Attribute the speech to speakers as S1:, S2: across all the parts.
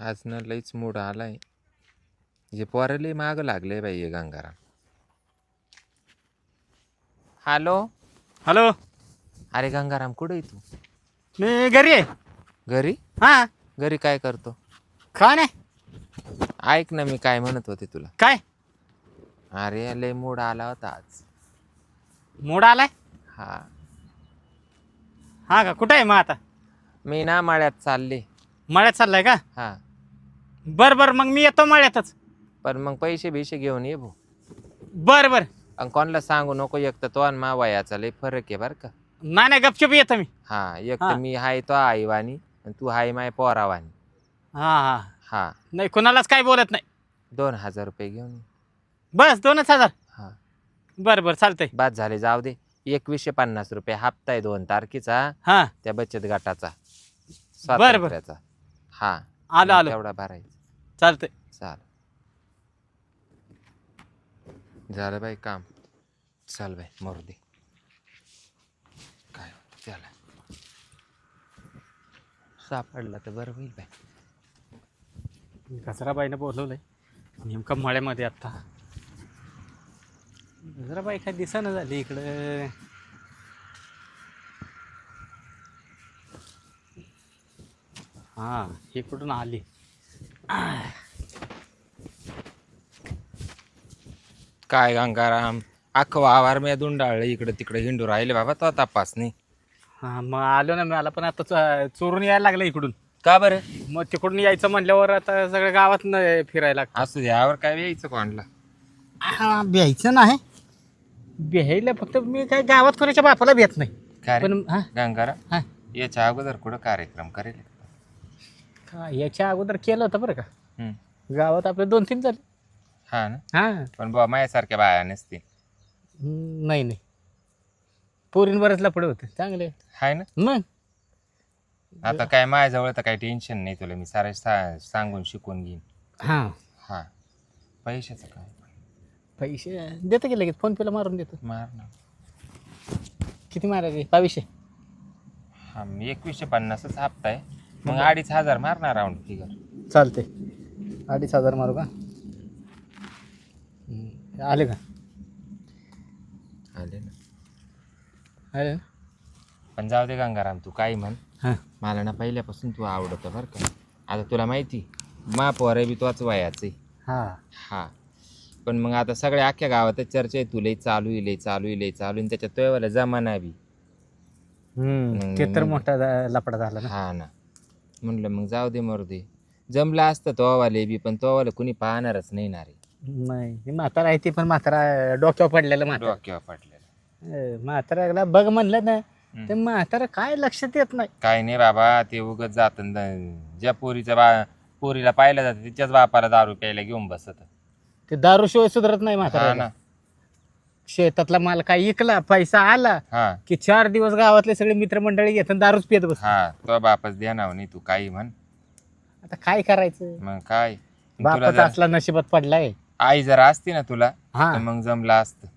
S1: आज ना लईच मूड आलाय. जे पोराले माग लागले बाई हे गंगाराम. हॅलो?
S2: हॅलो?
S1: अरे गंगाराम कुठे आहे तू?
S2: मी घरी आहे.
S1: घरी?
S2: हा.
S1: घरी काय करतो?
S2: का नाही.
S1: ऐक ना मी काय म्हणत होते तुला.
S2: काय?
S1: अरे लय मूड आला होता आज.
S2: मूड आलाय?
S1: हा.
S2: हा का? कुठं आहे मग आता?
S1: मी ना माळ्यात चालले.
S2: मळ्यात चाललाय का?
S1: हा.
S2: बर बर मग मी येतो मळ्यातच.
S1: पण मग पैसे बिशे घेऊन ये भाऊ.
S2: बर बर.
S1: आणि कोणाला सांगू नको एक तर तो आणि मा वयाचा लय फरक आहे बरं का.
S2: नाही नाही गपचूप येतो मी.
S1: हा एक
S2: हा.
S1: तर मी हाय तो आईवानी आणि तू हाय माय पोरावानी
S2: हा हा.
S1: हा.
S2: नाही कुणालाच काय बोलत नाही.
S1: दोन हजार रुपये घेऊन ये.
S2: बस दोनच हजार.
S1: हा.
S2: बर बर चालतंय.
S1: बाद झाले जाऊ दे. एकवीसशे पन्नास रुपये हप्ता आहे दोन तारखेचा.
S2: हा.
S1: त्या बचत गटाचा.
S2: बरं, बरं.
S1: स्वातंत्र्याचा. हा.
S2: आलो आलो.
S1: तेवढा भरायचा.
S2: चालतंय.
S1: चाल झालं बाई काम. चाल बाई मरू दे. काय होतं त्याला सापडला तर बरं होईल बाई.
S2: गजराबाईनं बोलवलंय. नेमकं मळ्यामध्ये आता. गजराबाई काय दिसानं झाली इकडं. हा हे कुठून आली?
S1: काय गंगाराम अख्खं वावर मी दुंडाळलं इकडं तिकडं हिंडू राहिले बाबा तो तपास नाही
S2: हा मग आलो ना मला पण आता चो- चोरून यायला लागलं इकडून.
S1: का बरं?
S2: मग तिकडून यायचं म्हणल्यावर आता सगळ्या गावात न फिरायला.
S1: असू दे यावर काय यायचं कोणला?
S2: भ्यायचं नाही. भ्यायला फक्त मी काय गावात कोणाच्या बापाला भेट नाही.
S1: काय रे?
S2: पण हा.
S1: गंगाराम
S2: हा.
S1: याच्या अगोदर कुठं कार्यक्रम करेल?
S2: याच्या अगोदर केलं होतं बरं का.
S1: हम्म.
S2: गावात आपले दोन तीन झाले.
S1: हा ना?
S2: हा.
S1: पण बाबा माझ्यासारख्या बाया नसतील.
S2: हम्म, नाही. नाही पोरींवरच लपडे होते. चांगले.
S1: हाय ना?
S2: मग?
S1: आता काय माझ्याजवळ तर काही टेन्शन नाही तुला. मी सारे सा- सांगून शिकून घेईन.
S2: हा.
S1: हा. पैशाचं काय?
S2: पैसे? देतो की लगेच. फोन पेला मारून देतो.
S1: मार ना
S2: किती मारायचे? बावीसशे?
S1: हा मी एकवीसशे पन्नासच हप्ता आहे मग अडीच हजार मार ना राऊंड फिगर
S2: चालते अडीच हजार मारू का? हम्म, आले का?
S1: आले ना.
S2: आले ना?
S1: पण जाऊ दे गंगाराम तू काही म्हण.
S2: हां.
S1: मला ना पहिल्यापासून तू आवडतं बरं का. आता तुला माहिती मा पोर बी तोच वयाचं. आहे
S2: हां.
S1: हा. पण मग आता सगळ्या अख्ख्या गावातच चर्चा आहे तुला चालू इले चालू इले चालू आहे त्याच्यात तो जमाना बी.
S2: हम्म, ते तर मोठा जा- लफडा झाला ना.
S1: हा ना. म्हणलं मग जाऊ दे मरू दे जमलं असतं तोवाले बी पण तोवाले कुणी पाहणारच नाही ना रे.
S2: नाही हे म्हातारा आहे ते पण म्हातारा डोक्यावर पडलेलं म्हातारा.
S1: डोक्यावर पडलेलं.
S2: अं, म्हाताऱ्याला बघ म्हणलं ना. ते म्हातारा काय लक्षात येत नाही.
S1: काय नाही बाबा ते उगत जात ज्या पोरीच्या बा पोरीला पाहिलं जातं तिच्याच बापाला दारू प्यायला घेऊन बसत.
S2: ते दारूशिवाय सुधारत नाही
S1: हा
S2: म्हातारा
S1: ना
S2: शेतातला माल काय इकला पैसा आला
S1: हा.
S2: की चार दिवस गावातले सगळे मित्रमंडळी घेतात दारूच पित बस
S1: हा तो बापच देणार नाही तू काही म्हण.
S2: आता काय करायचं?
S1: मग काय? तुला
S2: बापाचा
S1: जर
S2: असला नशिबात पडलाय.
S1: आई जर असती ना तुला
S2: हा.
S1: तर मग जमलं असतं.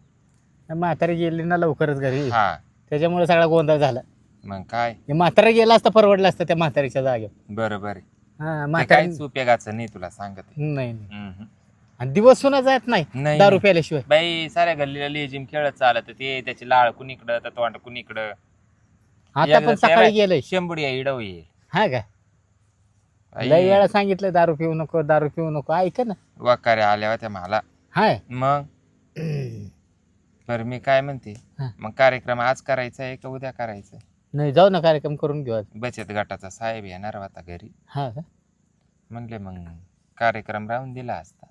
S2: म्हातारी गेली ना लवकरच घरी.
S1: हा.
S2: त्याच्यामुळे सगळा गोंधळ झाला.
S1: मग काय?
S2: हे म्हातारा गेला असता परवडला असतं त्या म्हातारीच्या जागेवर.
S1: बरोबर
S2: हा म्हातारी
S1: काहीच उपयोगाचं नाही तुला सांगत. आहे.
S2: नाही. नाही.
S1: हम्म.
S2: आणि दिवस सुना जात नाही
S1: नाही.
S2: दारू प्यायल्याशिवाय
S1: बाई साऱ्या गल्लीला लेजिम खेळत चालत ते त्याची लाळ कुणीकडं तर तोंड कुणीकडं
S2: आता पण सकाळी गेलंय.
S1: शेंबुडी इडव ये
S2: हा का? लय वेळा सांगितलं दारू पिऊ नको दारू पिऊ नको. ऐक ना.
S1: वाकारे आल्या होत्या मला.
S2: हाय
S1: मग? बरं मी काय म्हणते?
S2: हा.
S1: मग कार्यक्रम आज करायचा आहे का उद्या करायचा आहे?
S2: नाही जाऊ ना कार्यक्रम करून घेऊ आज.
S1: बचत गटाचा साहेब येणार होता घरी.
S2: हा का?
S1: म्हणले मग कार्यक्रम राहून दिला असता.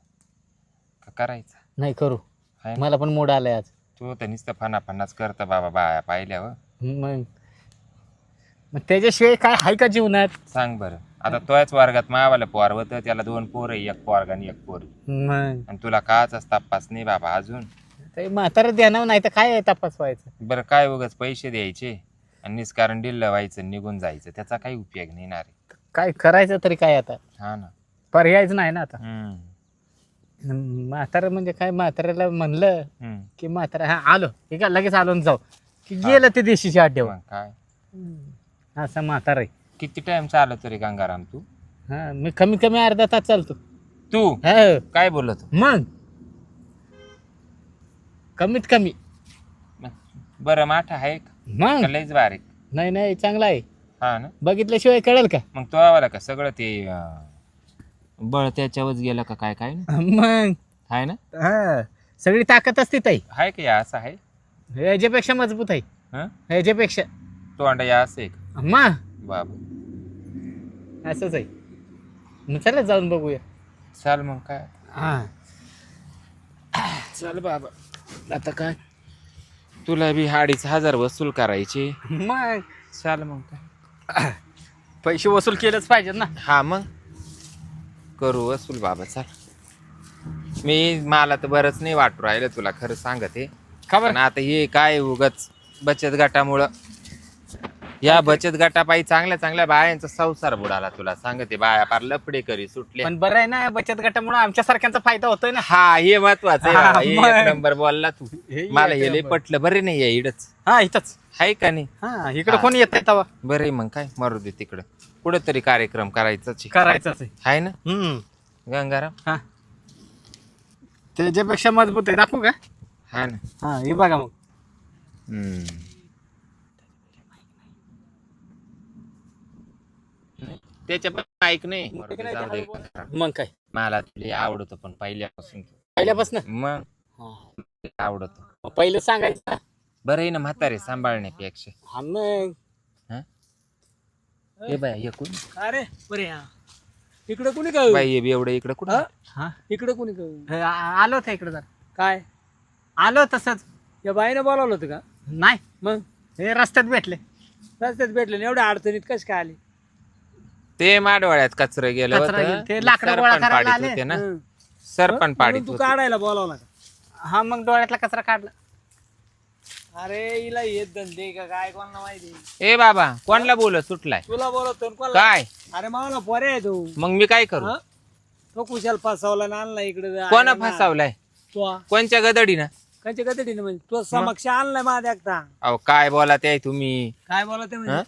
S1: का करायचा?
S2: नाही करू.
S1: आहे ना?
S2: मला पण मूड आलाय आज.
S1: तू तर नुसतं फना फनाच करतं बाबा बाया पाहिल्यावर
S2: मग मग त्याच्याशिवाय काय आहे का जीवनात?
S1: सांग बरं. आता तोच वर्गात मावाला पोर होतं त्याला दोन पोर एक पोरगा आणि एक पोरी
S2: मग.
S1: आणि तुला काच तपास नाही बाबा अजून.
S2: ते म्हातारा देणार नाही तर काय तपास व्हायचं?
S1: बरं काय उगाच पैसे द्यायचे? आणि निष्कारण डिल्ल व्हायचं निघून जायचं. त्याचा काही उपयोग नाही ना रे.
S2: काय करायचं तरी काय आता?
S1: हा ना.
S2: पर्यायच नाही ना आता.
S1: हम्म.
S2: म्हातारा म्हणजे काय? म्हाताऱ्याला म्हणलं
S1: हम्म.
S2: की म्हातारा हा आलो. हे का लगेच आलो जाऊ. की गेलं ते देशीच्या अड्ड्यावर
S1: मग काय?
S2: असा म्हातारा आहे.
S1: किती टाइम चालतो रे गंगाराम तू?
S2: हा मी कमीत कमी अर्धा तास चालतो.
S1: तू?
S2: हो.
S1: काय बोलत
S2: मग? कमीत कमी.
S1: बरं माठा आहे का?
S2: मग?
S1: का लयच बारीक?
S2: नाही नाही चांगला आहे.
S1: हा ना.
S2: बघितल्याशिवाय कळेल का?
S1: मग तो आवाला का? सगळं ते अं, बळ त्याच्यावरच गेलं का काय काय ना
S2: मग.
S1: आहे ना?
S2: हा सगळी ताकद असते ताई.
S1: आहे का या असं आहे?
S2: ह्याच्यापेक्षा मजबूत आहे.
S1: हं?
S2: ह्याच्यापेक्षा.
S1: तोंडा या असं आहे का
S2: मग
S1: बाबा.
S2: असंच आहे. मग चला जाऊन बघूया.
S1: चाल मग काय?
S2: हा. चल बाबा. आता काय?
S1: तुला बी अडीच हजार वसूल करायचे.
S2: मग.
S1: चाल मग काय?
S2: पैसे वसूल केलंच पाहिजे ना.
S1: हा मग. करू वसूल बाबा चाल. मी मला तर बरंच नाही वाटू राहिलं तुला खरं सांगत.
S2: खबर
S1: आता हे काय उगच बचत गटामुळं. या बचत गटापायी चांगल्या चांगल्या बायांचा संसार बुडाला तुला सांगते. बाया पार लफडे करी सुटले
S2: पण बरं आहे ना बचत गटामुळे आमच्या सारख्यांचा फायदा होतोय ना.
S1: हा हे महत्वाचं आहे.
S2: हा,
S1: बाबा. हे
S2: मग.
S1: एक नंबर बोलला तू.
S2: हे
S1: मला
S2: एक
S1: हे लय
S2: नंबर.
S1: पटलं. बरे नाही आहे इडच.
S2: हा इथंच.
S1: आहे का नाही?
S2: हा इकडे
S1: हा.
S2: कोणी येत आहे तवा?
S1: बरं मग काय? मरू दे तिकडं. कुठंतरी कार्यक्रम करायचाच आहे.
S2: करायचंच आहे.
S1: आहे ना?
S2: हम्म.
S1: गंगाराम?
S2: हा. त्याच्यापेक्षा मजबूत आहे. दाखवू का?
S1: हा ना.
S2: हा हे बघा मग.
S1: हम्म. त्याच्या पण ऐक नाही. जाऊ दे.
S2: मग काय?
S1: मला तुला आवडतो पण पहिल्यापासून.
S2: पहिल्यापासून?
S1: मग?
S2: हा.
S1: आवडतो.
S2: पहिलं सांगायचं.
S1: बरं आहे ना म्हातारे सांभाळण्यापेक्षा.
S2: हा मग.
S1: हे बाय हे कोण?
S3: अरे बरे हा. इकडे कुणी काय
S1: बाई हे बी एवढं इकडं कुठं?
S2: हा?
S3: इकडे कुणी काय
S2: हे आ- आलो होतं इकडे जर.
S3: काय?
S2: आलो तसंच.
S3: या बाईनं बोलावलं होतं का?
S2: नाही.
S3: मग?
S2: हे रस्त्यात भेटले.
S3: रस्त्यात भेटले ना एवढ्या अडचणीत कश काय आली?
S1: ते माडवाळ्यात कचरं गेलं
S2: कचरा
S1: होतं.
S2: गेलं. ते लाकडं गोळा
S1: सरपण
S2: करायला
S1: पाडीत
S2: आले.
S1: होते ना.
S3: हं.
S1: सरपण
S3: म्हणून
S1: पाडीत
S3: तू
S1: होते.
S3: काढायला बोलावला का?
S2: हा मग डोळ्यातला कचरा काढला.
S3: अरे हिला येत धंदे का काय कोणाला माहिती?
S1: ए बाबा कोणला बोल सुटलाय?
S3: तुला बोलवतो ना कोणाला?
S1: काय?
S3: अरे मावला पोरे आहे तू.
S1: मग मी काय करू?
S3: हं? तो कुशाल फसवला ना आणला इकडे.
S1: कोण फसावलाय?
S3: तो?
S1: कोणच्या गदडीनं?
S3: गदडीने म्हणजे? तो समक्ष आणलाय माझ्या एकटा.
S1: अहो काय बोला ते तुम्ही?
S3: काय बोलत म्हणजे?
S1: हं?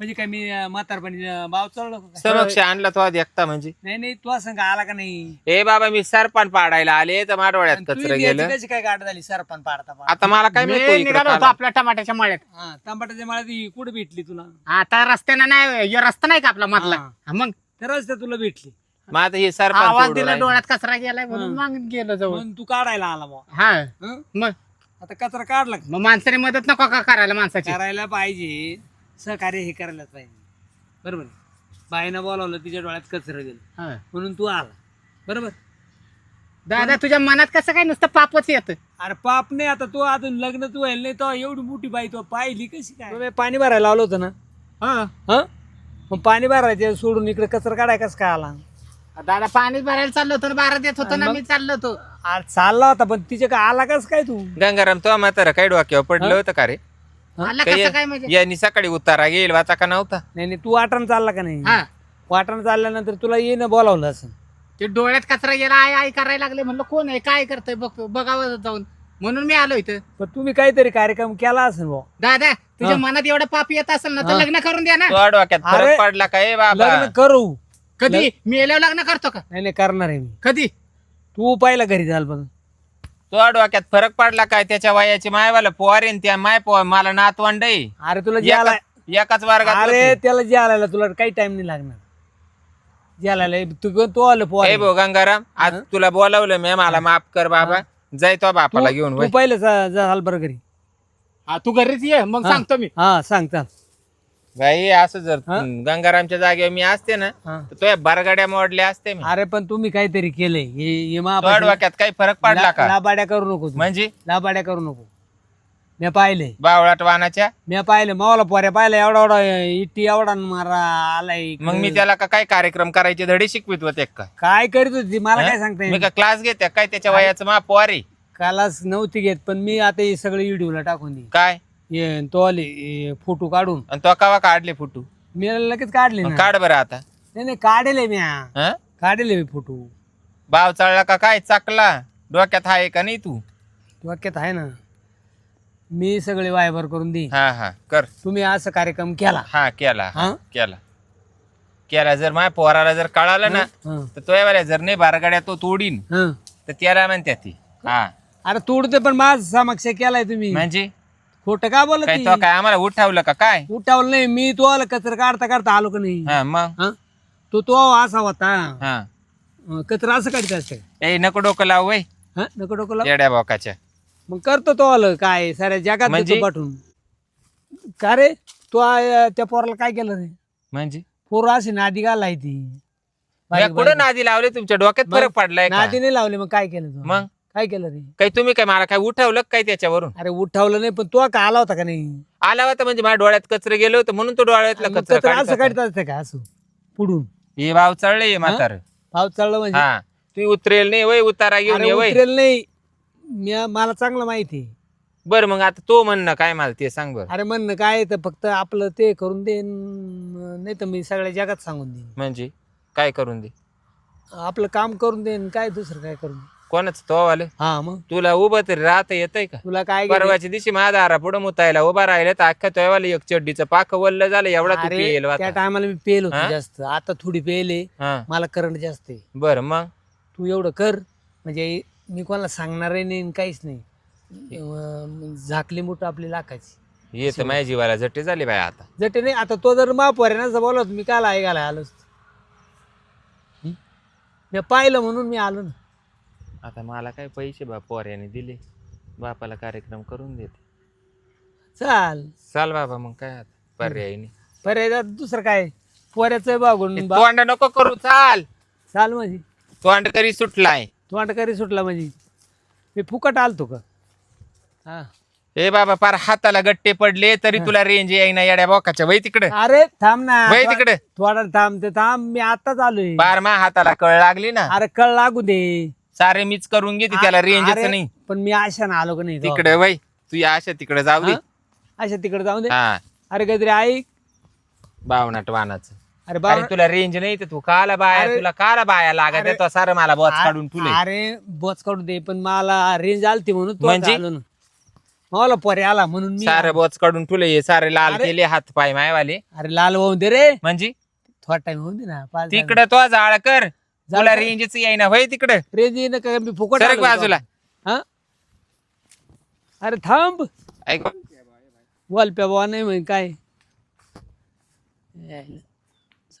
S3: म्हणजे काय मी म्हातारपणी बाव चढलो का?
S1: समक्ष आणला तो एकता म्हणजे.
S3: नाही नाही तू संग आला का नाही?
S1: ए बाबा मी सरपण पाडायला आले तर
S3: तुझी याची
S1: गेलं.
S3: कशी काय गाठ झाली सरपण पाडता पाडता?
S1: आता मला काय
S2: मी
S1: माहिती
S2: निघालो होतो. आपल्या टमाट्याच्या मळ्यात.
S3: हा तांबाटाच्या माळ्यात ही कुठे भेटली तुला?
S2: आता रस्त्यानं नाही हे रस्ता नाही का आपला मधला?
S3: हा.
S2: हा, मग?
S3: त्या रस्त्यात तुला भेटली.
S1: मग आता हे सरपंच
S2: आवाज दिला. डोळ्यात कचरा गेलाय म्हणून मग गेलो जवळ.
S3: म्हणून तू काढायला आला बा
S2: हा.
S3: हं?
S2: मग?
S3: आता कचरा काढला का?
S2: मग माणसाने मदत नको का करायला माणसाची?
S3: करायला पाहिजे. सहकार्य हे करायलाच पाहिजे. बरोबर. बाईनं बोलावलं तिच्या डोळ्यात कचरा गेलं.
S2: हा.
S3: म्हणून तू आला. बरोबर?
S2: दादा तुझ्या मनात कसं काय नुसतं पापच येत?
S3: अरे पाप नाही आता तू अजून लग्न तू व्हायला नाही तो एवढी मोठी बाई तो पाहिली कशी काय? मी पाणी भरायला आलो होतं ना. हा. मग पाणी भरायचं सोडून इकडे कचरा काढाय कसं काय आला?
S2: दादा पाणी भरायला चाललो होतो ना बारा देत होतो ना मी चाललो होतो.
S3: अरे चालला होता पण तिच्या काय आला कस काय तू?
S1: गंगाराम तो म्हातारा काय डोक्यावर पडलं होतं का रे?
S2: आला कसं काय म्हणजे?
S1: यांनी सकाळी उतारा गेल वाचा का नव्हता?
S3: नाही नाही तू वाटण चालला का नाही?
S2: हा.
S3: वाटण चालल्यानंतर तुला येणं बोलावलं असं.
S2: ते डोळ्यात कचरा गेला आय आय करायला लागले म्हणलं कोण आहे? काय करतोय? बघ बघावं जाऊन. म्हणून मी आलो इथं.
S3: पण तुम्ही काहीतरी कार्यक्रम केला असेल भाऊ
S2: दादा तुझ्या मनात एवढं पाप येत असेल ना तर. लग्न करून द्या ना.
S1: तो डोक्यात
S3: अरे,
S1: फरक पडला का? ए बाबा.
S3: लग्न करू.
S2: कधी? मी लग्न करतो का?
S3: नाही नाही करणार आहे मी.
S2: कधी?
S3: तू पाहिला घरी झाल पण
S1: तो डोक्यात फरक पडला काय? त्याच्या वयाची मायवाला पोरेन त्या माय पो मला नातवंड आहे.
S3: अरे तुला जे आलाय
S1: एकाच एकाच वर्गात
S3: अरे
S1: होते.
S3: त्याला जे आलायला तुला काही टाइम नाही लागणार. जे आलायला तू तो आलं
S1: ए
S3: पोहा
S1: भो गंगाराम आज तुला बोलावलं मी मला माफ कर बाबा. जाय तो बापाला घेऊन
S3: तू
S1: वय.
S3: पाहिलं जा- जा हाल बरं घरी.
S2: हा तू घरीच ये मग. सांगतो मी.
S3: हा सांग चाल
S1: भाई असं जर
S3: हा?
S1: गंगारामच्या जागेवर मी असते ना
S3: हा.
S1: तर तो बरगाड्या मोडल्या असते मी.
S3: अरे पण तुम्ही काहीतरी केलंय. हे हे
S1: तो
S3: महापाशी-
S1: डोक्यात काही फरक पडला
S3: ला-
S1: का?
S3: लाबाड्या करू नको.
S1: म्हणजे?
S3: लाबाड्या करू नको. मी पाहिले.
S1: बावळाट वानाच्या?
S3: मी पाहिले. मावाला पोऱ्या पाहिलं एवढा एवढा इटी एवढा मारा आलाय.
S1: मग मी त्याला का काय कार्यक्रम करायचे? धडे शिकवित होते का?
S3: काय करीत होती? मला काय? सांगता
S1: मी
S3: येईल
S1: का क्लास घेते काय त्याच्या वयाचं? मा पोरे.
S3: कालाच नव्हती घेत पण मी आता हे सगळं व्हिडिओला टाकून दे
S1: काय?
S3: हे तो आले फोटो काढून.
S1: आणि तो कवा काढले फोटो?
S3: मी लगेच काढले ना.
S1: काढ बरं आता.
S3: नाही नाही काढले मी.
S1: हं?
S3: काढले मी फोटो.
S1: बाव चढला का काय? चाकला. डोक्यात आहे का नाही तू?
S3: वाक्यात आहे ना. मी सगळे वायबर करून दे
S1: हा हा कर.
S3: तुम्ही असं कार्यक्रम केला.
S1: हा केला
S3: हा?
S1: केला. केला जर माझ्या पोराला जर कळालं ना
S3: हं.
S1: तर तो यावाल्या जर नाही बारगाड्या तो तोडीन.
S3: हं.
S1: तर त्याला म्हणत्या ती हा.
S3: अरे तोडते पण माझ समक्ष केलाय तुम्ही.
S1: म्हणजे?
S3: खोटं का बोलत?
S1: काय तो काय आम्हाला उठावलं का? काय?
S3: उठावलं नाही. मी तो आला कचरा काढता काढता आलो का नाही?
S1: हा मग?
S3: हं? तो तो असा होता.
S1: हा.
S3: अं, कचरा असं काढता असते.
S1: ए नको डोकं लाव वय.
S3: हं? नको डोकं लाव.
S1: येड्या बोकाच्या.
S3: मग करतो तो आलं काय साऱ्या जगात
S1: म्हणजे?
S3: देतो पाठवून. का रे? तो आ- त्या पोराला काय केलं रे?
S1: म्हणजे?
S3: पोरं अशी नादी घालाय ती
S1: कुठं नादी लावले? तुमच्या डोक्यात फरक पडलाय का?
S3: नादी नाही लावले मग काय केलं तू?
S1: मग?
S3: काय केलं रे?
S1: काही तुम्ही काय मला काय उठवलं काय त्याच्यावरून?
S3: अरे उठावलं नाही पण तो का आला होता का नाही?
S1: आला होता म्हणजे माझ्या डोळ्यात कचरे गेले होते म्हणून तो डोळ्यातला
S3: मग
S1: कचरा
S3: असं
S1: होता.
S3: काढता असतं का असं? पुढून?
S1: हे भाव चढले म्हातार.
S3: पाऊस चालला म्हणजे?
S1: हा. तू उतरेल नाही वय उतारा घेऊन
S3: अरे
S1: ये वय.
S3: उतरेल नाही. म्या- मला चांगलं माहिती आहे.
S1: बर मग आता तो म्हणणं काय मला ते सांग बर.
S3: अरे म्हणणं काय तर फक्त आपलं ते करून दे नाही तर मी सगळ्या जगात सांगून देईन.
S1: म्हणजे? काय करून दे?
S3: आपलं काम करून देईन काय दुसरं काय करून देईन.
S1: कोणाच तो आलं
S3: हा मग?
S1: तुला उभं तरी राहता येतंय का?
S3: तुला काय केलं?
S1: परवाच्या दिवशी माझा दारा पुढे मुतायला उभा राहिला तर अख्खा तोयवाला एक चड्डीचं पाक वल्ल झालं एवढा तू
S3: अरे
S1: पियेल
S3: त्या. टायमाला मी पेल होतो? जास्त. आता थोडी पेले
S1: हा.
S3: मला करंट जास्त आहे.
S1: बर मग?
S3: तू एवढं कर. म्हणजे मी कोणाला सांगणारही नाही आणि काहीच नाही. अं, झाकली मोठ आपली लाखाची.
S1: ये तर माझ्या जीवाला जटे झाले बाय आता.
S3: जटे नाही. आता तो जर महापोऱ्यानं बोलत मी काल आहे घाला आलोच? मी पाहिलं म्हणून मी आलो ना.
S1: आता मला काय पैसे बा पोऱ्याने दिले. बापाला कार्यक्रम करून देते.
S3: चाल.
S1: चाल बाबा मग काय आता? पर्याय नाही.
S3: पर्याय दुसरं काय? पोऱ्याचं बागून बा-
S1: तोंड नको करू चाल.
S3: चाल माझी.
S1: तोंड करी सुटलाय.
S3: तू करी सुटला माझी. मी फुकट आलतो का? हा.
S1: हे बाबा पार हाताला गट्टे पडले तरी तुला रेंज येईना येड्या बोकाच्या. वय तिकडे.
S3: अरे थांब ना.
S1: वय तिकडे.
S3: थोडा थांब ते थांब. मी आताच आलोय.
S1: पार मा हाताला कळ लागली ना.
S3: अरे कळ लागू दे.
S1: सारे मीच करून घेते त्याला रेंजच
S3: अरे,
S1: नाही.
S3: पण मी आशा आलो का नाही
S1: तिकडे वय तू या अशा तिकडे जाऊ दे?
S3: अशा तिकडे जाऊ दे.
S1: हा.
S3: अरे काहीतरी ऐक.
S1: बावनाट वानाचं
S3: अरे बा
S1: अरे तुला रेंज नाही तर तू काला बाया
S3: अरे-
S1: तुला काला बाया लागत आहे, तो सारं मला बॉच काढून तुले
S3: अरे बोच काढून दे पण मला रेंज आलती म्हणून तो
S1: म्हणजे?
S3: आलो ना. मला पोरे आला म्हणून मी
S1: सारं बॉच काढून तुले हे सारे लाल
S3: अरे-
S1: केले हात पाय मायवाले.
S3: अरे लाल होऊन दे रे.
S1: म्हणजे?
S3: थोडा टाइम होऊन दे ना पाच दहा
S1: तिकडे तो जाळ कर. तुला. रेंजच येईना होय तिकडे.
S3: रेंज येईन का मी फुकट
S1: सरक
S3: आलो
S1: बाजूला.
S3: हा अरे थांब
S1: ऐक
S3: वाल पे बाबा नाही म्हण काय यायला.